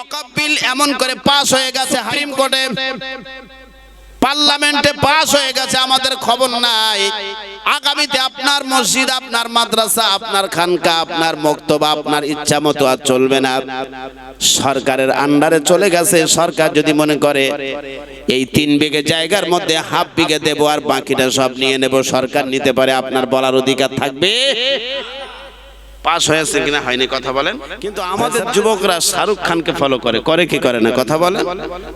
অকাপ বিল এমন করে পাস হয়ে গেছে হারিম কোর্টে পার্লামেন্টে পাস হয়ে গেছে, আমাদের খবর নাই। আগামীতে আপনার মসজিদ, আপনার মাদ্রাসা, আপনার খানকা, আপনার মক্তবা, আপনার ইচ্ছা মতো আর চলবে না। সরকারের আন্ডারে চলে গেছে, সরকার যদি মনে করে, এই তিন বিঘে জায়গার মধ্যে হাফ বিঘে দেবো আর বাকিটা সব নিয়ে নেব, সরকার নিতে পারে, আপনার বলার অধিকার থাকবে। পাস হয়েছে কিনা হয়নি কথা বলেন। কিন্তু আমাদের যুবকরা শাহরুখ খানকে ফলো করে করে কি করে না কথা বলেন।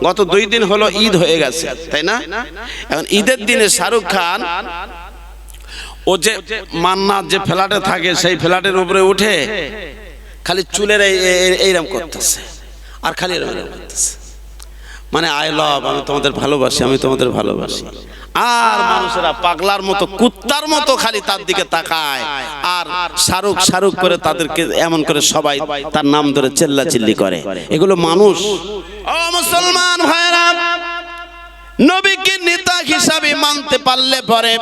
গত দুই দিন হলো ঈদ হয়ে গেছে তাই না? এখন ঈদের দিনে শাহরুখ খান ও যে মান্নার যে ফ্ল্যাটে থাকে সেই ফ্ল্যাটের উপরে উঠে খালি চুলের এই- এই- এইরকম করতেছে আর খালি এরম করতেছে। মানে আই লভ আমি তোমাদের ভালোবাসি, আমি তোমাদের ভালোবাসি। আর মানুষেরা পাগলার মতো, কুত্তার মতো খালি তার দিকে তাকায়। আর শাহরুখ শাহরুখ করে তাদেরকে এমন করে সবাই তার নাম ধরে চেল্লা চিল্লি করে। এগুলো মানুষ। ও মুসলমান ভাইরা নবীকে নেতা হিসাবে মানতে পারলে পরে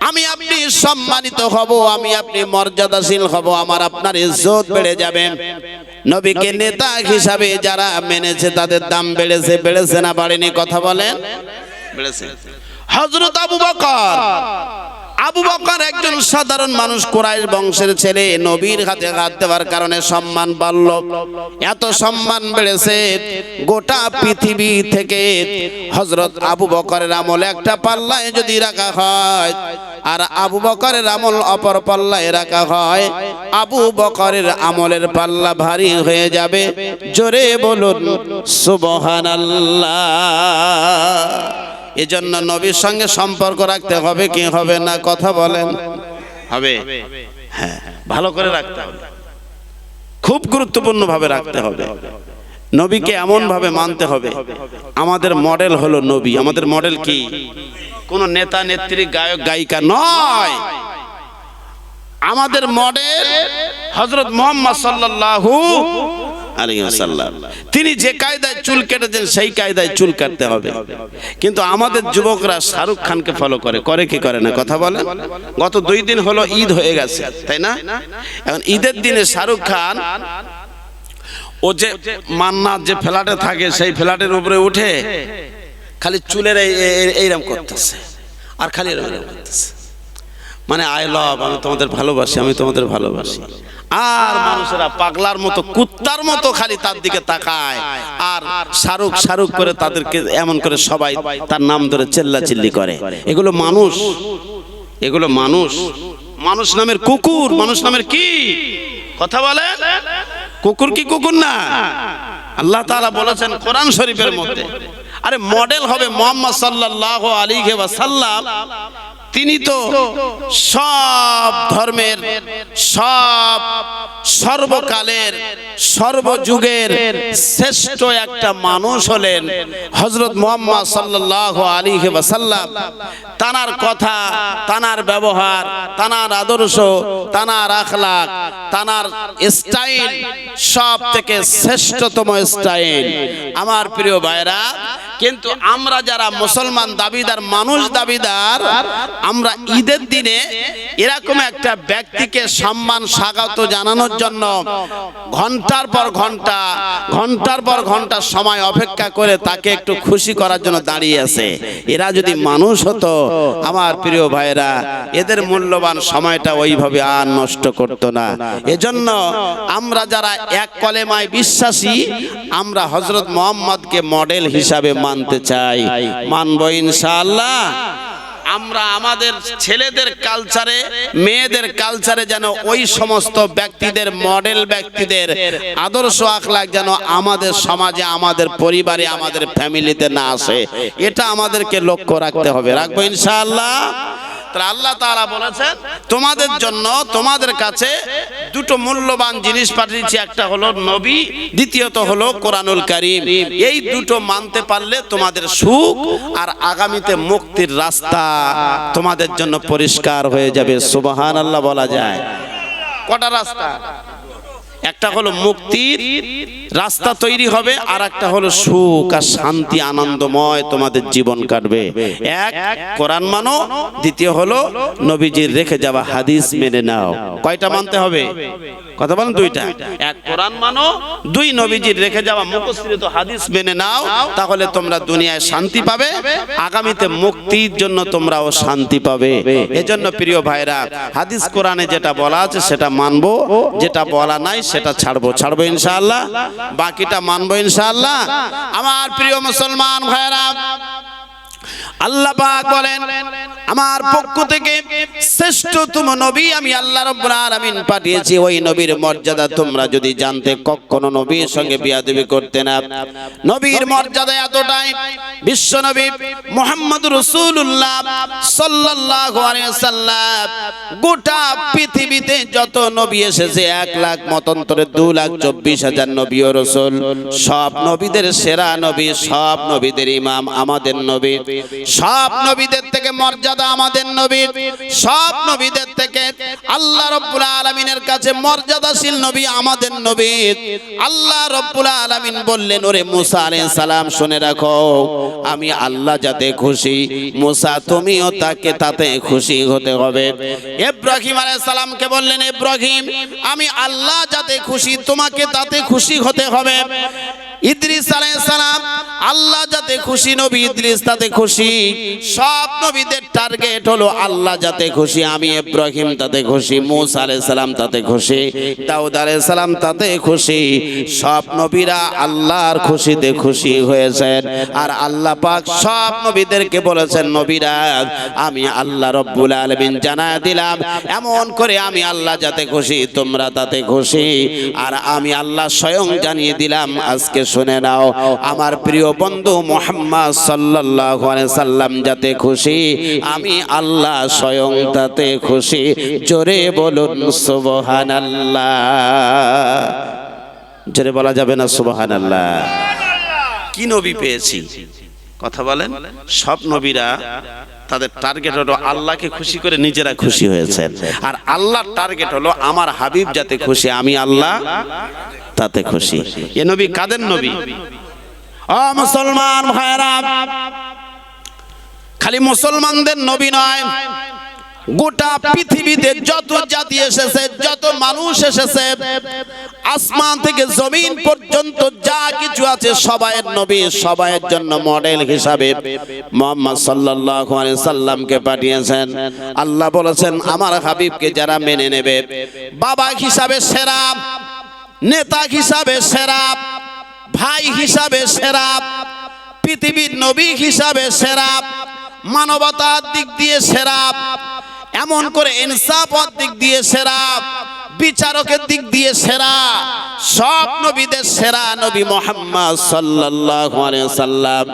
আমি আপনি সম্মানিত হব, আমি আপনি মর্যাদাশীল হব, আমার আপনার ইজ্জত বেড়ে যাবে। নবীকে নেতা হিসাবে যারা মেনেছে, তাদের দাম বেড়েছে বেড়েছে না বাড়েনি, কথা বলেন? বেড়েছে। হজরত আবু বকর আবু বকর একজন সাধারণ মানুষ, কোরাইশ বংশের ছেলে, নবীর হাতে হাত দেওয়ার কারণে সম্মান বাড়ল। এত সম্মান বেড়েছে, গোটা পৃথিবী থেকে হজরত আবু বকরের আমল একটা পাল্লায় যদি রাখা হয়, আর আবু বকরের আমল অপর পাল্লায় রাখা হয়, আবু বকরের আমলের পাল্লা ভারী হয়ে যাবে। জোরে বলুন, সুবহানাল্লাহ। এজন্য নবীর সঙ্গে সম্পর্ক রাখতে হবে কি হবে না কথা বলেন। হবে? হ্যাঁ ভালো করে রাখতে হবে। খুব গুরুত্বপূর্ণ ভাবে রাখতে হবে। নবীকে এমন ভাবে মানতে হবে আমাদের মডেল হলো নবী। আমাদের মডেল কি? কোন নেতা নেত্রী গায়ক গায়িকা নয়। আমাদের মডেল হজরত মোহাম্মদ সাল্লাল্লাহু তিনি যে কায়দায় চুল কেটেছেন সেই কায়দায় চুল কাটতে হবে। কিন্তু আমাদের যুবকরা শাহরুখ খানকে ফলো করে। করে কি করে না? কথা বলে গত দুই দিন হলো ঈদ হয়ে গেছে তাই না? এখন ঈদের দিনে শাহরুখ খান ও যে মান্নার যে ফ্ল্যাটে থাকে সেই ফ্ল্যাটের উপরে উঠে খালি চুলের এই- এই- এইরকম করতেছে। আর খালি এরম করতেছে। মানে আই লাভ আমি তোমাদের ভালোবাসি, আমি তোমাদের ভালোবাসি। আর মানুষেরা পাগলার মতো, কুত্তার মতো খালি তার দিকে তাকায়। আর শাহরুখ শাহরুখ করে তাদেরকে এমন করে সবাই তার নাম ধরে চেল্লা চিল্লি করে। এগুলো মানুষ এগুলো মানুষ। মানুষ নামের কুকুর, মানুষ নামের কি? কথা বলে কুকুর কি কুকুর না? আল্লাহ তাআলা বলেছেন কোরআন শরীফের মধ্যে। আরে মডেল হবে মোহাম্মদ সাল্লাল্লাহু আলাইহি ওয়াসাল্লাম। তিনি তো সব ধর্মের সব সর্বকালের সর্বযুগের শ্রেষ্ঠ একটা মানুষ হলেন হজরত মোহাম্মদ সাল্লাল্লাহু আলাইহি ওয়াসাল্লাম। তানার কথা, তানার ব্যবহার, তানার আদর্শ, তানার আখলাক, তানার স্টাইল সব থেকে শ্রেষ্ঠতম স্টাইল। আমার প্রিয় ভাইরা কিন্তু আমরা যারা মুসলমান দাবিদার, মানুষ দাবিদার, আমরা ঈদের দিনে এরকম একটা ব্যক্তিকে সম্মান, স্বাগত জানানোর জন্য ঘণ্টার পর ঘণ্টা, ঘণ্টার পর ঘণ্টা সময় অপেক্ষা করে তাকে একটু খুশি করার জন্য দাঁড়িয়ে আছে। এরা যদি মানুষ হতো, আমার প্রিয় ভাইরা এদের মূল্যবান সময়টা ওইভাবে আর নষ্ট করতো না। এজন্য আমরা যারা এক কলেমায় বিশ্বাসী, আমরা হজরত মোহাম্মদকে মডেল হিসাবে মানতে চাই। মানব ইনশাআল্লাহ। আমরা আমাদের ছেলেদের কালচারে মেয়েদের কালচারে যেন ওই সমস্ত ব্যক্তিদের মডেল ব্যক্তিদের আদর্শ আখলাখ যেন আমাদের সমাজে, আমাদের পরিবারে, আমাদের ফ্যামিলিতে না আসে। এটা আমাদেরকে লক্ষ্য রাখতে হবে। রাখব ইনশাআল্লাহ? আল্লাহ তারা বলেছেন, তোমাদের জন্য তোমাদের কাছে দুটো মূল্যবান জিনিস পাঠিয়েছি, একটা হলো নবী, দ্বিতীয়ত হলো কোরআনুল কারিম। এই দুটো মানতে পারলে তোমাদের সুখ আর আগামীতে মুক্তির রাস্তা তোমাদের জন্য পরিষ্কার হয়ে যাবে। সুবহানাল্লাহ বলা যায়। কটা রাস্তা? একটা হলো মুক্তির রাস্তা তৈরি হবে, আর একটা হলো সুখ আর শান্তি, আনন্দময় তোমাদের জীবন কাটবে। এক, কোরআন মানো, দ্বিতীয় হলো নবীজির রেখে যাওয়া হাদিস মেনে নাও। কয়টা মানতে হবে? কথা বলেন দুইটা। এক, কোরআন মানো, দুই, নবীজির রেখে যাওয়া মুখস্থিত হাদিস মেনে নাও, তাহলে তোমরা দুনিয়ায় শান্তি পাবে, আগামীতে মুক্তির জন্য তোমরাও শান্তি পাবে। এজন্য প্রিয় ভাইরা, হাদিস কোরআনে যেটা বলা আছে সেটা মানবো, যেটা বলা নাই সেটা ছাড়বো। ছাড়বো ইনশাআল্লাহ বাকিটা মানবো ইনশাআল্লাহ। আমার প্রিয় মুসলমান ভাইরা আল্লাহ পাক বলেন, আমার পক্ষ থেকে শ্রেষ্ঠতম নবী আমি আল্লাহ রাব্বুল আলামিন পাঠিয়েছি। ওই নবীর মর্যাদা তোমরা যদি জানতে কখনো নবীর সঙ্গে বিয়াদবি করতে না। নবীর মর্যাদা এতটাই, বিশ্ব নবী মুহাম্মদ রাসূলুল্লাহ সাল্লাল্লাহু আলাইহি সাল্লাম গোটা পৃথিবীতে যত নবী এসেছে, এক লাখ মতান্তরে দু লাখ চব্বিশ হাজার নবী ও রসুল। সব নবীদের সেরা নবী, সব নবীদের ইমাম আমাদের নবী। সব নবীদের থেকে মর্যাদা আমাদের নবীর। সব নবীদের থেকে আল্লাহ রব্বুল আলমিনের কাছে মর্যাদাশীল নবী আমাদের নবী আল্লাহ রব্বুল আলমিন বললেন, ওরে মুসা আলাইহিস সালাম, শুনে রাখো, আমি আল্লাহ যাতে খুশি, মুসা তুমিও তাকে তাতে খুশি হতে হবে। ইব্রাহিম আলাইহিস সালামকে বললেন, ইব্রাহিম, আমি আল্লাহ যাতে খুশি, তোমাকে তাতে খুশি হতে হবে। ইদ্রিস সালাম, আল্লাহ যাতে খুশি, নবী ইদ্রিস তাতে খুশি। সব নবীদের টার্গেট হলো আল্লাহ যাতে খুশি, আমি ইব্রাহিম তাতে খুশি, মুসা সালাম তাতে খুশি, দাউদ সালাম তাতে খুশি। সব নবীরা আল্লাহর খুশিতে খুশি হয়েছেন। আর আল্লাহ পাক সব নবীদেরকে বলেছেন, নবীরা, আমি আল্লাহ রব্বুল আলামিন জানায় দিলাম, এমন করে আমি আল্লাহ যাতে খুশি, তোমরা তাতে খুশি। আর আমি আল্লাহ স্বয়ং জানিয়ে দিলাম, আজকে শুনে নাও। আমার প্রিয় বন্ধু মোহাম্মদ সাল্লাল্লাহু আলাইহি সাল্লাম যাতে খুশি, আমি আল্লাহ স্বয়ং তাতে খুশি। জোরে বলুন, সুবহানাল্লাহ। জোরে বলা যাবে না, সুবহানাল্লাহ। কি নবী পেয়েছি? কথা বলেন। সব নবীরা তাদের টার্গেট হলো আল্লাহকে খুশি করে নিজেরা খুশি হয়েছেন। আর আল্লাহর টার্গেট হলো আমার হাবিব যাতে খুশি, আমি আল্লাহ তাতে খুশি। এ নবী কাদের নবী? ও মুসলমান ভাইরা খালি মুসলমানদের নবী নয় গোটা পৃথিবীতে যত জাতি এসেছে, যত মানুষ এসেছে, আসমান থেকে জমিন পর্যন্ত যা কিছু আছে সবাইয়ের নবী, সবাইয়ের জন্য মডেল হিসাবে মোহাম্মদ সাল্লাল্লাহু আলাইহি সাল্লামকে পাঠিয়েছেন। আল্লাহ বলেছেন, আমার হাবিবকে যারা মেনে নেবে, বাবা হিসাবে সেরা, নেতা হিসাবে সেরা, ভাই হিসাবে সেরা, পৃথিবীর নবী হিসাবে সেরা, মানবতার দিক দিয়ে সেরা এমন করে ইনসাফের দিক দিয়ে সেরা বিচারকের দিক দিয়ে সেরা সব নবীদের সেরা নবী মোহাম্মদ সাল্লাল্লাহু আলাইহি সাল্লাম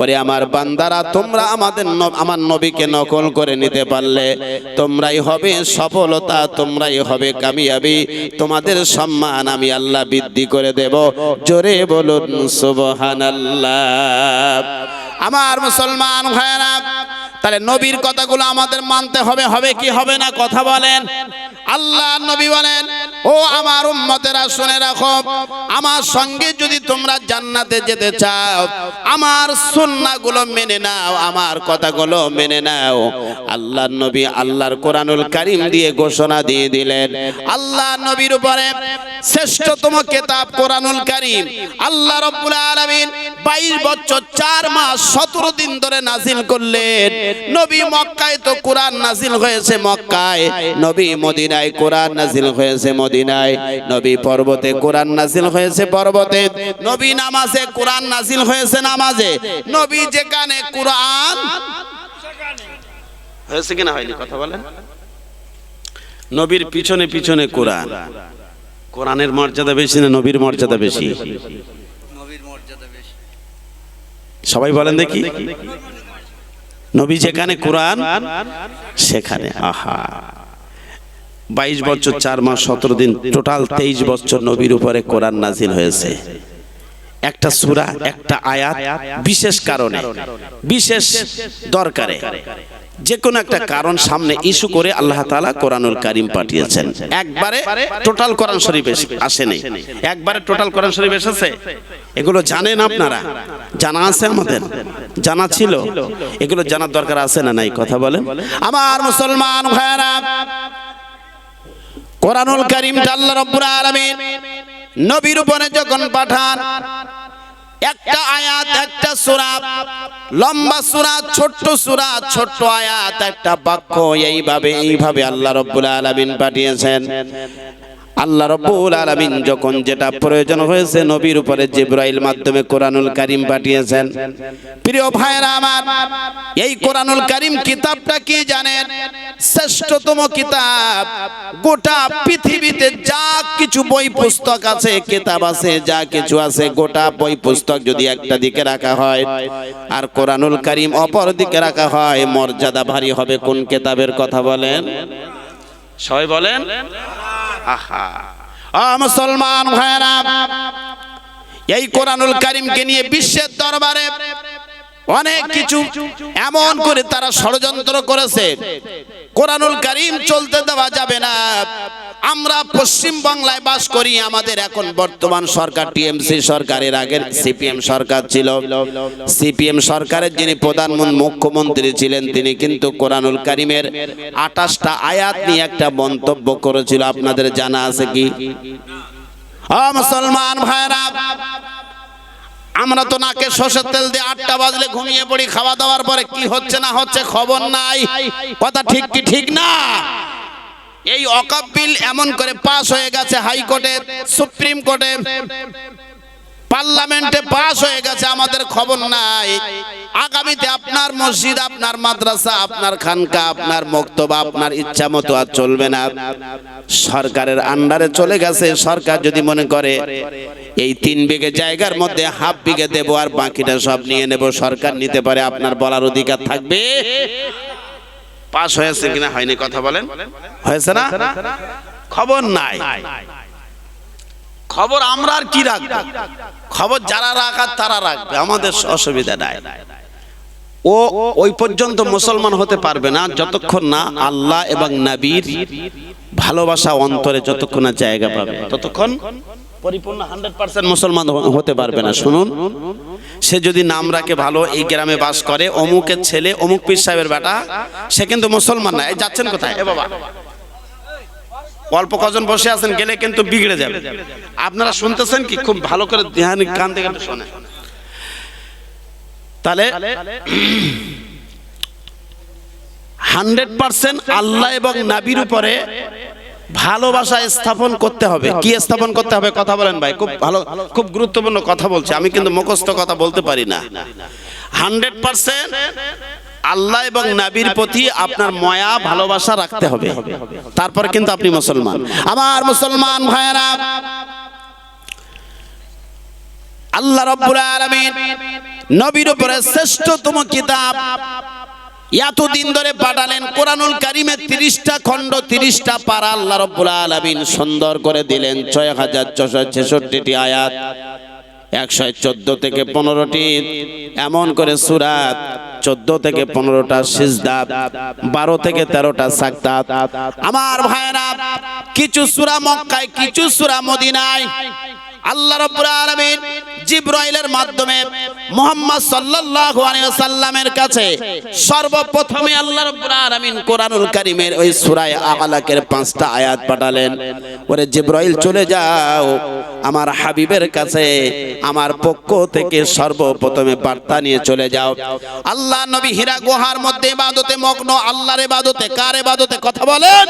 ওরে আমার বান্দারা তোমরা আমাদের আমার নবীকে নকল করে নিতে পারলে তোমরাই হবে সফলতা তোমরাই হবে কামিয়াবি। তোমাদের সম্মান আমি আল্লাহ বৃদ্ধি করে দেব। জোরে বলুন সুবহানাল্লাহ। আমার মুসলমান ভাইরা তাহলে নবীর কথাগুলো আমাদের মানতে হবে হবে কি হবে না কথা বলেন। আল্লাহ নবী বলেন, ও আমার উম্মতেরা, শুনে রাখো, আমার সঙ্গে যদি তোমরা জান্নাতে যেতে চাও, আমার সুন্নাহগুলো মেনে নাও, আমার কথাগুলো মেনে নাও। আল্লাহর নবী আল্লাহর কোরআনুল কারিম দিয়ে ঘোষণা দিয়ে দিলেন। আল্লাহ নবীর উপরে শ্রেষ্ঠতম কেতাব কোরআনুল কারিম। আল্লাহ রব্বুল আলামিন 22 বছর 4 মাস 17 দিন ধরে নাজিল করলেন। নবী মক্কায় তো কোরআন নাজিল হয়েছে মক্কায়। নবী মদিনায় কোরআন নাজিল হয়েছে মদিনায়। নবী পর্বতে কোরআন নাজিল হয়েছে পর্বতে। নবী নামাজে কোরআন নাজিল হয়েছে নামাজে। নবী যেখানে কোরআন হয়েছে কিনা হয়নি কথা বলেন। নবীর পিছনে পিছনে কোরআন। কোরআনের মর্যাদা বেশি না নবীর মর্যাদা বেশি? নবীর মর্যাদা বেশি। সবাই বলেন দেখি। নবী যেখানে কোরআন, সেখানে আহা। বাইশ বছর, চার মাস, সতেরো দিন, টোটাল তেইশ বছর নবীর উপরে কোরআন নাজিল হয়েছে। একটা সুরা, একটা আয়াত বিশেষ কারণে, বিশেষ দরকারে। যে কোনো একটা কারণ সামনে ইস্যু করে আল্লাহ তাআলা কোরআনুল কারীম পাঠিয়েছেন। একবারে টোটাল কোরআন শরীফ আসেনি। একবারে টোটাল কোরআন শরীফ এসেছে। এগুলো জানেন আপনারা? জানা আছে আমাদের? জানা ছিল? এগুলো জানার দরকার আছে না নাই? কথা বলেন। আমার মুসলমান ভাইরা কোরআনুল করিমটা আল্লাহ রব্বুল আলামিন নবীর উপরে যখন পাঠান, একটা আয়াত, একটা সূরা, লম্বা সূরা, ছোট্ট সূরা, ছোট্ট আয়াত, একটা বাক্য এইভাবে এইভাবে আল্লাহ রব্বুল আলামিন পাঠিয়েছেন। আল্লাহ রব্বুল আলামিন যখন যেটা প্রয়োজন হয়েছে নবীর উপরে জিব্রাইল মাধ্যমে কোরআনুল কারীম পাঠিয়েছেন। প্রিয় ভাইরা আমার, এই কোরআনুল কারীম কিতাবটা কি জানেন? শ্রেষ্ঠতম কিতাব। গোটা পৃথিবীতে যা কিছু বই পুস্তক আছে, কিতাব আছে, যা কিছু আছে, গোটা বই পুস্তক যদি একটা দিকে রাখা হয়, আর কোরআনুল কারীম অপর দিকে রাখা হয়, মর্যাদা ভারী হবে কোন কিতাবের কথা বলেন? সবাই বলেন? আহা। মুসলমান ভাইরা এই কোরআনুল কারিমকে নিয়ে বিশ্বের দরবারে অনেক কিছু এমন করে তারা ষড়যন্ত্র করেছে। কোরআনুল কারিম চলতে দেওয়া যাবে না। আমরা পশ্চিম বাংলায় বাস করি আমাদের এখন বর্তমান সরকার টিএমসি সরকারের আগের সিপিএম সরকার ছিল। সিপিএম সরকারের যিনি প্রধানমন্ত্রী মুখ্যমন্ত্রী ছিলেন তিনি কিন্তু কোরআনুল কারিমের আঠাশটা আয়াত নিয়ে একটা মন্তব্য করেছিল। আপনাদের জানা আছে কি? মুসলমান ভাইরা আমরা তো নাকে সর্ষের তেল দিয়ে আটটা বাজলে ঘুমিয়ে পড়ি, খাওয়া দাওয়ার পরে কি হচ্ছে না হচ্ছে খবর নাই। কথা ঠিক কি ঠিক না? এই অকাপ বিল এমন করে পাস হয়ে গেছে হাইকোর্টে, সুপ্রিম কোর্টে। পার্লামেন্টে পাস হয়ে গেছে, আমাদের খবর নাই। আগামীতে আপনার মসজিদ, আপনার মাদ্রাসা, আপনার খানকা, আপনার মক্তবা, আপনার ইচ্ছা মতো আর চলবে না। সরকারের আন্ডারে চলে গেছে, সরকার যদি মনে করে, এই তিন বিঘে জায়গার মধ্যে হাফ বিঘে দেবো আর বাকিটা সব নিয়ে নেব, সরকার নিতে পারে, আপনার বলার অধিকার থাকবে। পাস হয়েছে কিনা হয়নি, কথা বলেন? হয়েছে না? খবর নাই। খবর আমরা আর কি রাখব? খবর যারা রাখার তারা রাখবে, আমাদের অসুবিধা নাই। ও ওই পর্যন্ত মুসলমান হতে পারবে না, যতক্ষণ না আল্লাহ এবং নবীর ভালোবাসা অন্তরে যতক্ষণ না জায়গা পাবে, ততক্ষণ পরিপূর্ণ হান্ড্রেড পার্সেন্ট মুসলমান হতে পারবে না। শুনুন, সে যদি নাম রাখে ভালো, এই গ্রামে বাস করে, অমুকের ছেলে, অমুক পীর সাহেবের বেটা, সে কিন্তু মুসলমান না। যাচ্ছেন কোথায়? এ বাবা। অল্প কজন বসে আছেন, গেলে কিন্তু বিগড়ে যাবে। আপনারা শুনতেছেন কি? খুব ভালো করে ধ্যান, কান থেকে একটু শোনেন। তাহলে, হান্ড্রেড পার্সেন্ট আল্লাহ এবং নাবির উপরে ভালোবাসা স্থাপন করতে হবে। কি স্থাপন করতে হবে? কথা বলেন ভাই, খুব ভালো, খুব গুরুত্বপূর্ণ কথা বলছি। আমি কিন্তু মুখস্থ কথা বলতে পারি না। হান্ড্রেড পার্সেন্ট আল্লাহ এবং নাবির প্রতি আপনার ময়া, ভালোবাসা রাখতে হবে। তারপর কিন্তু আপনি মুসলমান। আমার মুসলমান ভাইয়েরা, আল্লাহ রব্বুল আলামিন নবীর উপরে শ্রেষ্ঠতম কিতাব এতদিন ধরে পাঠালেন। কোরআনুল কারিমের তিরিশটা খণ্ড, তিরিশটা পারা আল্লাহ রব্বুল আলামিন সুন্দর করে দিলেন। ছয় হাজার ছশো ছেষট্টিটি আয়াত। একশো চোদ্দ থেকে পনেরোটি, এমন করে সুরাত চোদ্দ থেকে পনেরোটা সিজদাত বারো থেকে তেরোটা সাকতাত আমার ভাইয়েরা, কিছু সুরা মক্কায়, কিছু সুরা মদিনায় আল্লাহ রাব্বুল আলামিন জিব্রাইলের মাধ্যমে মুহাম্মদ সাল্লাল্লাহু আলাইহি সাল্লামের কাছে সর্বপ্রথমে আল্লাহ রাব্বুল আলামিন কোরআনুল কারীমের ওই সূরা আলাকের পাঁচটা আয়াত পাঠালেন। ওরে জিব্রাইল, চলে যাও। আমার হাবিবের কাছে, আমার পক্ষ থেকে সর্বপ্রথমে বার্তা নিয়ে চলে যাও। আল্লাহ নবী হীরা গুহার মধ্যে ইবাদতে মগ্ন, আল্লাহর ইবাদতে কার ইবাদতে কথা বলেন?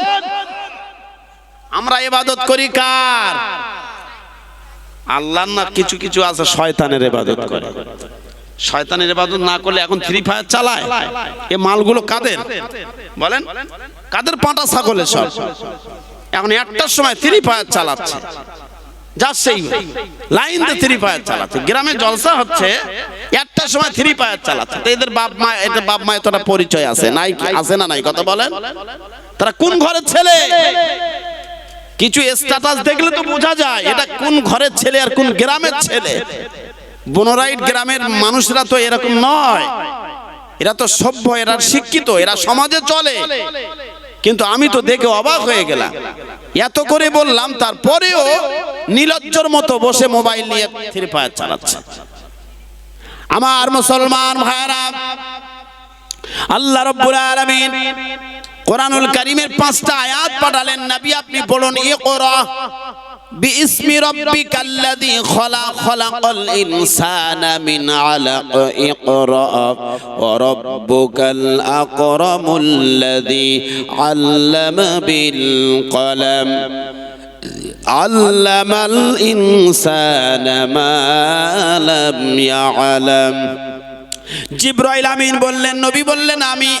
আমরা ইবাদত করি কার? আল্লাহ না কিছু কিছু আছে, শয়তানের ইবাদত করে। শয়তানের এবাদত না করলে এখন ফ্রি ফায়ার চালায়। এ মালগুলো কাদের? বলেন, কাদের পাঁটা ছাগলে সব? এখন একটার সময় ফ্রি ফায়ার চালাচ্ছে। যাচ্ছেই লাইন দিয়ে থ্রি ফায়ার চালাচ্ছে। গ্রামে জলসা হচ্ছে, একটার সময় থ্রি ফায়ার চালাচ্ছে। তো এদের বাপ মা এটা বাপ মায়ের তোরা পরিচয় আছে। নাই? আছে না নাই? কথা বলেন। তারা কোন ঘরের ছেলে? কিছু স্ট্যাটাস দেখলে তো বোঝা যায় এটা কোন ঘরের ছেলে আর কোন গ্রামের ছেলে। বনরাইট গ্রামের মানুষরা তো এরকম নয়। এরা তো সভ্য এরা শিক্ষিত এরা সমাজে চলে। কিন্তু আমি তো দেখে অবাক হয়ে গেলাম। এত করে বললাম তারপরেও নীলজ্জর মতো বসে মোবাইল নিয়ে থ্রি ফায়ার চালাচ্ছে। আমার মুসলমান ভাইরা আল্লাহ রব্বুল আলামিন কোরআনুল কারিমের পাঁচটা আয়াত পাঠালেন নবী আপনি পড়ুন ইকরা باسم ربك الذي خلق خلق الإنسان من علق اقرأ وربك الأكرم الذي علم بالقلم علم الإنسان ما لم يعلم জিব্রাইল আমিন বললেন নবী বললেন আমি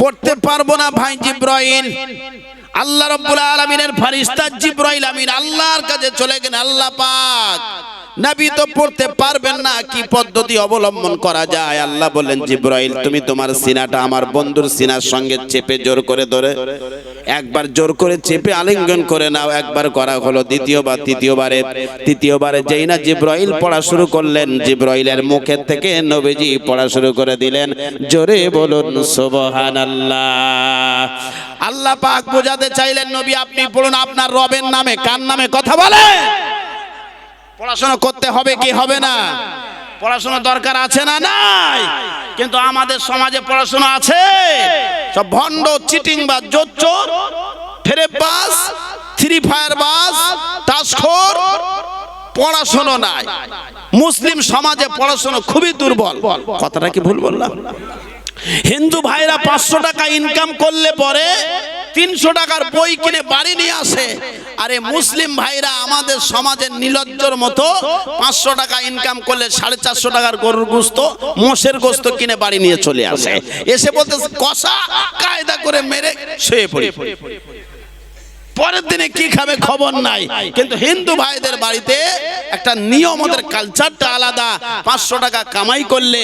পড়তে পারব না ভাই জিব্রাইল। আল্লাহ রব্বুল আলমিনের ফারিস্তা জিব্রাইল আমিন আল্লাহর কাছে চলে গেলেন, আল্লাহ পাক। নবী তো পড়তে পারবেন না, কি পদ্ধতি অবলম্বন করা যায়? আল্লাহ বললেন জিব্রাইল, তুমি তোমার সিনাটা আমার বন্ধুর সিনার সঙ্গে চেপে জোর করে ধরে, একবার জোর করে চেপে আলিঙ্গন করে নাও, একবার করা হলো দ্বিতীয়বার, তৃতীয়বারে তৃতীয়বারে যেই না জিব্রাইল পড়া শুরু করলেন, জিব্রাইলের মুখের থেকে নবীজি পড়া শুরু করে দিলেন, জোরে বলুন, সুবহানাল্লাহ। আল্লাহ পাক বোঝাতে চাইলেন, নবী, আপনি পড়ুন আপনার রবের নামে, কার নামে কথা বলে পড়াশোনা করতে হবে কি হবে না? পড়াশোনা দরকার আছে না নাই? কিন্তু আমাদের সমাজে পড়াশোনা আছে। সব ভণ্ড, চিটিং বা জোচ্চোর ফেরে বাস থ্রি ফায়ার বাস টাস্কর পড়াশোনা নাই। মুসলিম সমাজে পড়াশোনা খুবই দুর্বল। কথাটা কি ভুল বললাম? হিন্দু ভাইরা পাঁচশো টাকা ইনকাম করলে পরে তিনশো টাকার বই কিনে বাড়ি নিয়ে আসে। আরে মুসলিম ভাইরা আমাদের সমাজের নিলজ্জর মতো পাঁচশো টাকা ইনকাম করলে সাড়ে চারশো টাকার গরুর গোস্ত, মোষের গোস্ত কিনে বাড়ি নিয়ে চলে আসে। এসে বলতে কষা কায়দা করে মেরে শুয়ে পড়ি। পরের দিনে কি খাবে খবর নাই। কিন্তু হিন্দু ভাইদের বাড়িতে একটা নিয়ম, ওদের কালচারটা আলাদা। পাঁচশো টাকা কামাই করলে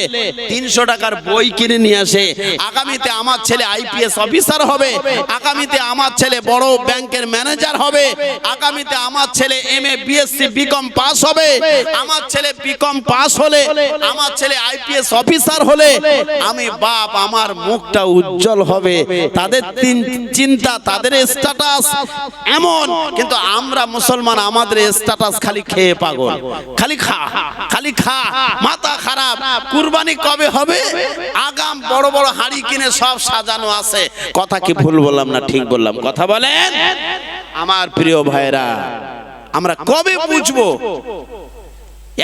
তিনশো টাকার বই কিনে নিয়ে আসে। আগামীতে আমার ছেলে আইপিএস অফিসার হবে। আগামীতে আমার ছেলে বড় ব্যাংকের ম্যানেজার হবে। আগামীতে আমার ছেলে M A BSc, BCom pass হবে। আমার ছেলে বিকম পাস হলে, আমার ছেলে আইপিএস অফিসার হলে আমি বাপ, আমার মুখটা উজ্জ্বল হবে। তাদের তিন চিন্তা, তাদের স্ট্যাটাস এমন, কিন্তু আমরা মুসলমান, আমাদের স্ট্যাটাস খালি খেয়ে পাগল। খালি খা খালি খা, মাথা খারাপ। কুরবানি কবে হবে? আগাম বড় বড় হাড়ি কিনে সব সাজানো আছে। কথা কি ভুল বললাম না ঠিক বললাম? কথা বলেন। আমার প্রিয় ভাইরা আমরা কবে বুঝব?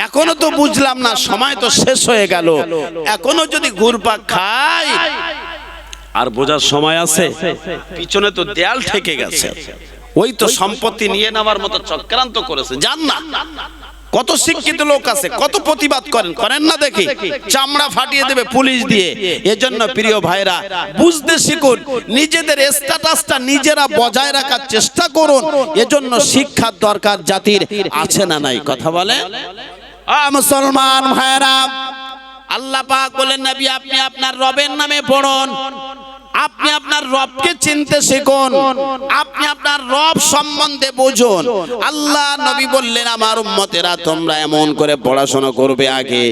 এখনও তো বুঝলাম না, সময় তো শেষ হয়ে গেল। এখনও যদি ঘুরপাক খাই আর বোঝার সময় আছে। পিছনে তো দেয়াল থেকে গেছে। ওই তো সম্পত্তি নিয়ে নেওয়ার মতো চক্রান্ত করেছে। জান না। কত শিক্ষিত লোক আছে, কত প্রতিবাদ করেন। করেন না দেখি। চামড়া ফাটিয়ে দেবে পুলিশ দিয়ে। এজন্য প্রিয় ভাইরা, বুঝতে শিখুন, নিজেদের স্ট্যাটাসটা নিজেরা বজায় রাখার চেষ্টা করুন। এজন্য শিক্ষার দরকার জাতির। আছে না নাই? কথা বলে? মুসলমান ভাইরা, আল্লাহ পাক বলেন, নবী, আপনি আপনার রবের নামে পড়ুন। আপনি আপনার রবকে চিনতে শিখুন। আপনি আপনার রব সম্বন্ধে বুঝুন। আল্লাহ নবী বললেন, আমার উম্মতেরা তোমরা এমন করে পড়াশোনা করবে আগে।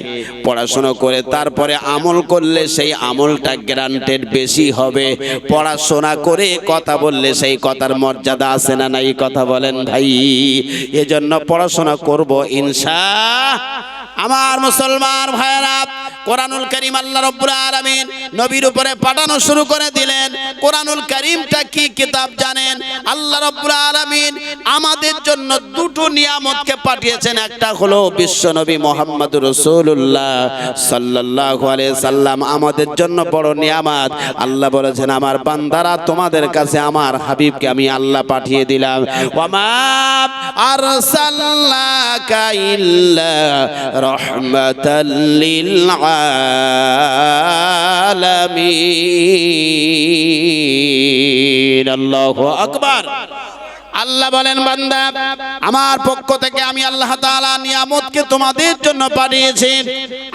পড়াশোনা করে তারপরে আমল করলে সেই আমলটা গ্যারান্টেড বেশি হবে। পড়াশোনা করে কথা বললে সেই কথার মর্যাদা আছে না নাই? কথা বলেন ভাই। এজন্য পড়াশোনা করব ইনশা আমার মুসলমান ভাইরা কোরআনুল করিম আল্লাহ রব্বুল আলামিন নবীর উপরে পাঠানো শুরু করে দিলেন। কোরআনুল করিমটা কি কিতাব জানেন? আল্লাহ রব্বুল আলামিন আমাদের জন্য দুটো নিয়ামতকে পাঠিয়েছেন। একটা হলো বিশ্ব নবী মোহাম্মদ রসুল্লাহ আলাইহি সাল্লাম। আমাদের জন্য বড় নিয়ামত। আল্লাহ বলেছেন, আমার বান্দারা তোমাদের কাছে আমার হাবিবকে আমি আল্লাহ পাঠিয়ে দিলাম। ওয়ামা আরসালনাকা ইল্লা রাহমাতাল লিল আলামিন আল্লাহু আকবার আল্লাহ বলেন, বান্দা, আমার পক্ষ থেকে আমি আল্লাহ তাআলা নিয়ামতকে তোমাদের জন্য পাঠিয়েছি।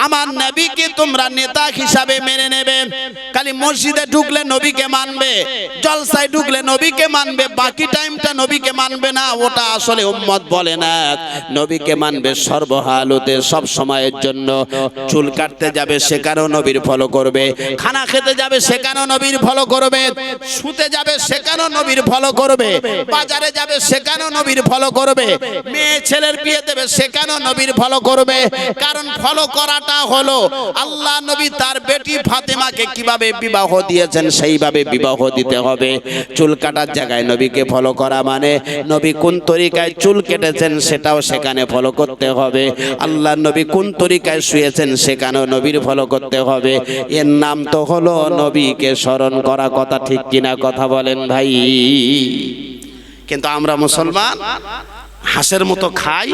আমার নবীকে তোমরা নেতা হিসাবে মেনে নেবে। খালি মসজিদে ঢুকলে নবীকে মানবে, জলসায় ঢুকলে নবীকে মানবে, বাকি টাইমটা নবীকে মানবে না, ওটা আসলে উম্মত বলে না। নবীকে মানবে সর্বহালতে সব সময়ের জন্য। চুল কাটতে যাবে সেখানেও নবীর ফলো করবে। খানা খেতে যাবে সেখানেও নবীর ফলো করবে। শুতে যাবে সেখানেও নবীর ফলো করবে। বাজারে করে যাবে, সেখানেও নবীর ফলো করবে। মেয়ে ছেলের বিয়ে দেবে, সেখানেও নবীর ফলো করবে। কারণ ফলো করাটা হলো, আল্লাহ নবী তার বেটি ফাতেমাকে কীভাবে বিবাহ দিয়েছেন, সেইভাবে বিবাহ দিতে হবে। চুল কাটার জায়গায় নবীকে ফলো করা মানে নবী কোন তরিকায় চুল কেটেছেন সেটাও সেখানে ফলো করতে হবে। আল্লাহ নবী কোন তরিকায় শুয়েছেন সেখানেও নবীর ফলো করতে হবে। এর নাম তো হলো নবীকে স্মরণ করা কথা, ঠিক কিনা কথা বলেন ভাই? কিন্তু আমরা মুসলমান হাঁসের মতো খাই,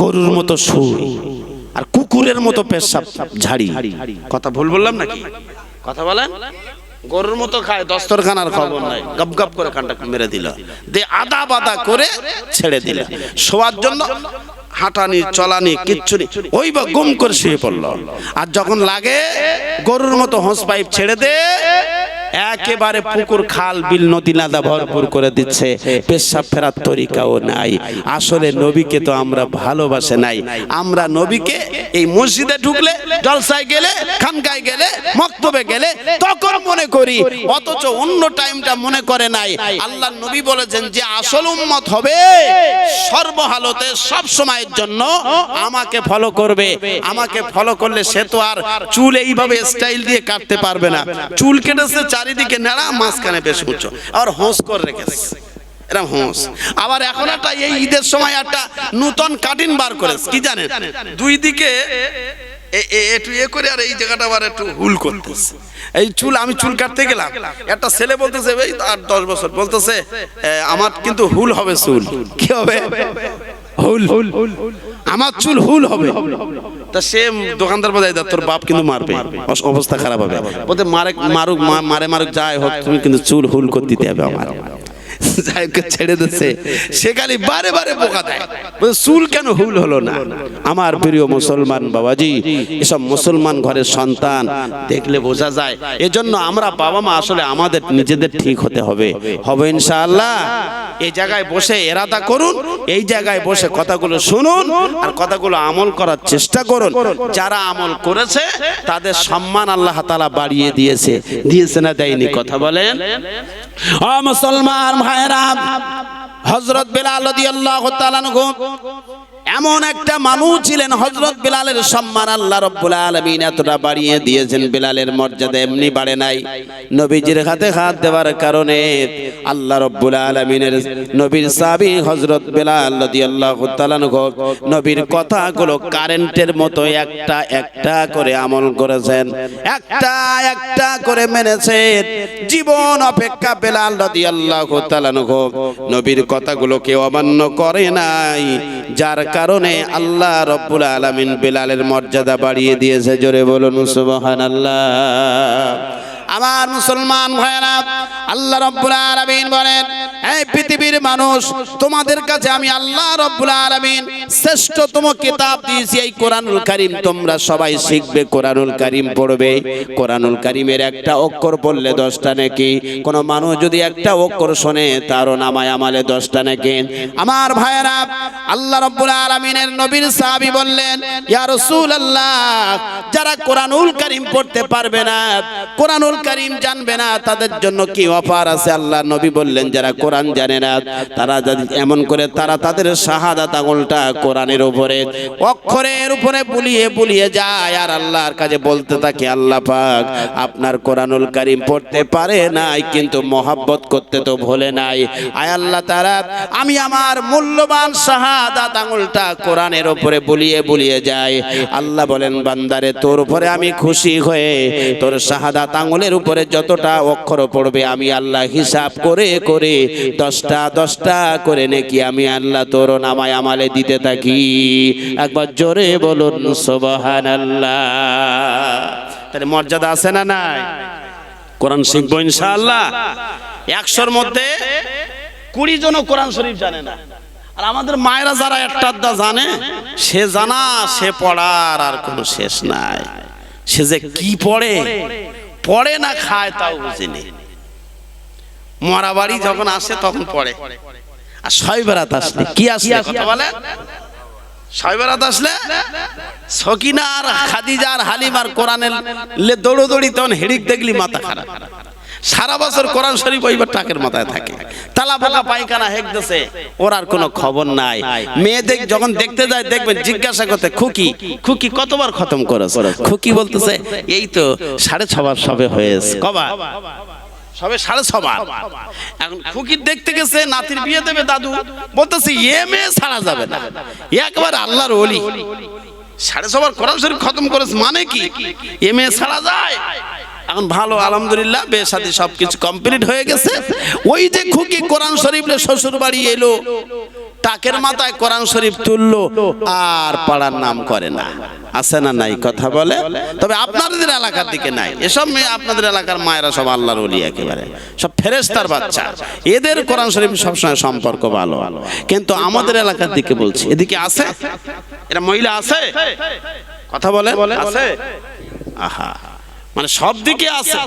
গরুর মতো শুই, আর কুকুরের মতো পেশাব ঝাড়ি। কথা ভুল বললাম নাকি? কথা বলেন? গরুর মতো খায়, দস্তরখানার খবর নাই। গপ গপ করে কানটা মেরে দিল। দে আদা বাদা করে ছেড়ে দিল। শোয়ার জন্য হাঁটানি, চলানি কিচ্ছু নেই ওই বা গুম করে শুয়ে পড়ল। আর যখন লাগে, গরুর মতো হোঁস পাইপ ছেড়ে দে একেবারে পুকুর, খাল, বিল, নদী নাদা ভরপুর করে দিচ্ছে। পেশাব ফেরার তরিকাও নাই। আসলে নবীকে তো আমরা ভালোবাসে নাই। আমরা নবীকে এই মসজিদে ঢুকলে, জলসায় গেলে, খানকায় গেলে, মক্তবে গেলে তখন মনে করি, অথচ অন্য টাইমটা মনে করে নাই। আল্লাহ নবী বলেছেন যে, আসল উম্মত হবে সর্বহালতে সব সময়ের জন্য আমাকে ফলো করবে। আমাকে ফলো করলে সে তো আর চুল এইভাবে স্টাইল দিয়ে কাটতে পারবে না। চুল কেটেছে চারিদিকে নেড়া, মাঝখানে বেশ উঁচু আর হোঁস করে রেখেছে। এরকম হোঁস। আবার এখন একটা এই ঈদের সময় একটা নূতন কাটিং বার করেছে। কি জানেন? দুই দিকে একটু এ করে আর এই জায়গাটা আবার একটু হুল করতেছে। এই চুল, আমি চুল কাটতে গেলাম। একটা ছেলে বলতেছে ভাই আট দশ বছর। বলতেছে আমার কিন্তু হুল হবে চুল। কি হবে? হুল আমার চুল হুল হবে। তা সে দোকানদার বোঝাই দা তোর বাপ কিন্তু মারবে। অবস্থা খারাপ হবে। বলতে, মারে, মারুক মারে, মারুক যায় হোক, তুমি কিন্তু চুল হুল করে দিতে হবে আমার। যাই ছেড়ে দিচ্ছে সে খালি বারে বারে বোকা দেয়। চুল কেন হুল হলো না? আমার প্রিয় মুসলমান বাবাজি, এসব মুসলমান ঘরের সন্তান দেখলে বোঝা যায়, এজন্য আমরা বাবা মা আসলে আমাদের নিজেদের ঠিক হতে হবে। হবে ইনশাআল্লাহ। এই জায়গায় বসে এরাদা করুন, এই জায়গায় বসে কথাগুলো শুনুন আর কথাগুলো আমল করার চেষ্টা করুন। যারা আমল করেছে, তাদের সম্মান আল্লাহ তাআলা বাড়িয়ে দিয়েছে। দিয়েছে না, দেয়নি, কথা বলেন। মুসলমান ভাইরা হজরত বেলাল আনহু এমন একটা মানুষ ছিলেন হজরত বিলালের সম্মান আল্লাহ রাব্বুল আলামিন এতটা বাড়িয়ে দিয়েছেন বিলালের মর্যাদা এমনি বাড়ে নাই। নবীজির হাতে হাত দেওয়ার কারণে আল্লাহ রাব্বুল আলামিনের নবীর সাহাবী হযরত বেলাল নবীর কথাগুলো কারেন্টের মতো একটা একটা করে আমল করেছেন, একটা একটা করে মেনেছেন। জীবন অপেক্ষা বেলাল রাদিয়াল্লাহু তাআলা আনহু নবীর কথাগুলোকে অমান্য করে নাই, যার কারণে আল্লাহ রব্বুল আলমিন বেলালের মর্যাদা বাড়িয়ে দিয়েছে। জোরে বলুন সুবহানাল্লাহ। আমার মুসলমান ভাইরা আল্লাহ রব্বুল আলামিন বলেন, এই পৃথিবীর মানুষ, তোমাদের কাছে আমি আল্লাহ রব্বুল আলামিন শ্রেষ্ঠতম কিতাব দিয়েছি, এই কোরআনুল কারীম তোমরা সবাই শিখবে, কোরআনুল কারীম পড়বে। কোরআনুল কারীমের একটা অক্ষর পড়লে দশটা নাকি? কোন মানুষ যদি একটা অক্ষর শোনে, তারও নামায় আমালে দশটা নাকি? আমার ভাইরা আল্লাহ রব্বুল আলামিনের নবীর সাহাবী বললেন, ইয়া রাসূলুল্লাহ, যারা কোরআনুল কারীম পড়তে পারবে না, কোরআনুল কারীম জানবে না, তাদের জন্য কি অফার আছে আল্লাহ নবী বললেন, যারা কোরআন জানে না, তারা যদি এমন করে, তারা তাদের শাহাদাত আঙুলটা কোরআনের উপরে, অক্ষরের উপরে বুলিয়ে বুলিয়ে যায়, আর আল্লাহর কাছে বলতে থাকে, আল্লাহ পাক আপনার কোরআনুল কারীম পড়তে পারে নাই, কিন্তু মহাব্বত করতে তো ভোলে নাই। আয় আল্লাহ তারা আমি আমার মূল্যবান শাহাদাত আঙুলটা কোরআনের উপরে বুলিয়ে বুলিয়ে যায় আল্লাহ বলেন, বান্দারে, তোর উপরে আমি খুশি হয়ে, তোর শাহাদাত আঙুলের উপরে যতটা অক্ষর পড়বে, আমি আল্লাহ হিসাব করে করে, দশটা দশটা করে নাকি আমি আল্লাহ তোর নামায় আমালে দিতে থাকি। একবার জোরে বলুন সোবাহান আল্লাহ তাহলে মর্যাদা আছে না নাই? কোরআন শিখব ইনশাআল্লাহ। একশোর মধ্যে কুড়ি জন কোরআন শরীফ জানে না। আর আমাদের মায়েরা যারা একটা আধটা জানে, সে জানা, সে পড়ার আর কোনো শেষ নাই। সে যে কি পড়ে পড়ে না খায় তাও বুঝিনি। মরা বাড়ি যখন আসে তখন পড়ে। আর ছয় বেড়াত আসলে কি আসলে? কথা বলে? ছয় বেড়াত আসলে? সকিনার খাদিজার হালিমার কোরআনের লে দৌড়োদৌড়ি তখন হেডিক দেখলি মাথা খারাপ। সারা বছর কোরআন শরীফ ওইবার টাকের মাথায় থাকে। তালা বোকা পায়খানা হেকতেছে ওর আর কোনো খবর নাই। মেয়ে দেখ যখন দেখতে যায় দেখবেন জিজ্ঞাসা করতে খুকি খুকি কতবার খতম করেছ? খুকি বলতেছে এই তো সাড়ে ছবার সবে হয়েছে। কবার? সবে সাড়ে ছবার এখন খুকির দেখতে গেছে, নাতির বিয়ে দেবে দাদু। বলতেছে, এ মেয়ে ছাড়া যাবে না। একবার আল্লাহর ওলি। সাড়ে ছবার কোরআন শরীফ খতম করেছে মানে কি? এ মেয়ে ছাড়া যায়। এখন ভালো, আলহামদুলিল্লাহ বে সাথে সবকিছু কমপ্লিট হয়ে গেছে। ওই যে খুকি কোরআন শরীফ শ্বশুর বাড়ি এলো। টাকের মাথায় কোরআন শরীফ তুললো আর পাড়ার নাম করে না। আছে না নাই কথা বলে? তবে আপনাদের এলাকার দিকে নাই। এসব মেয়ে আপনাদের এলাকার মায়েরা সব আল্লাহর ওলি একেবারে। সব ফেরেস্তার বাচ্চা। এদের কোরআন শরীফ সবসময় সম্পর্ক ভালো। কিন্তু আমাদের এলাকার দিকে বলছি এদিকে আছে? এটা মহিলা আছে? কথা বলে। আছে? আহা। মানে সব দিকে আছে।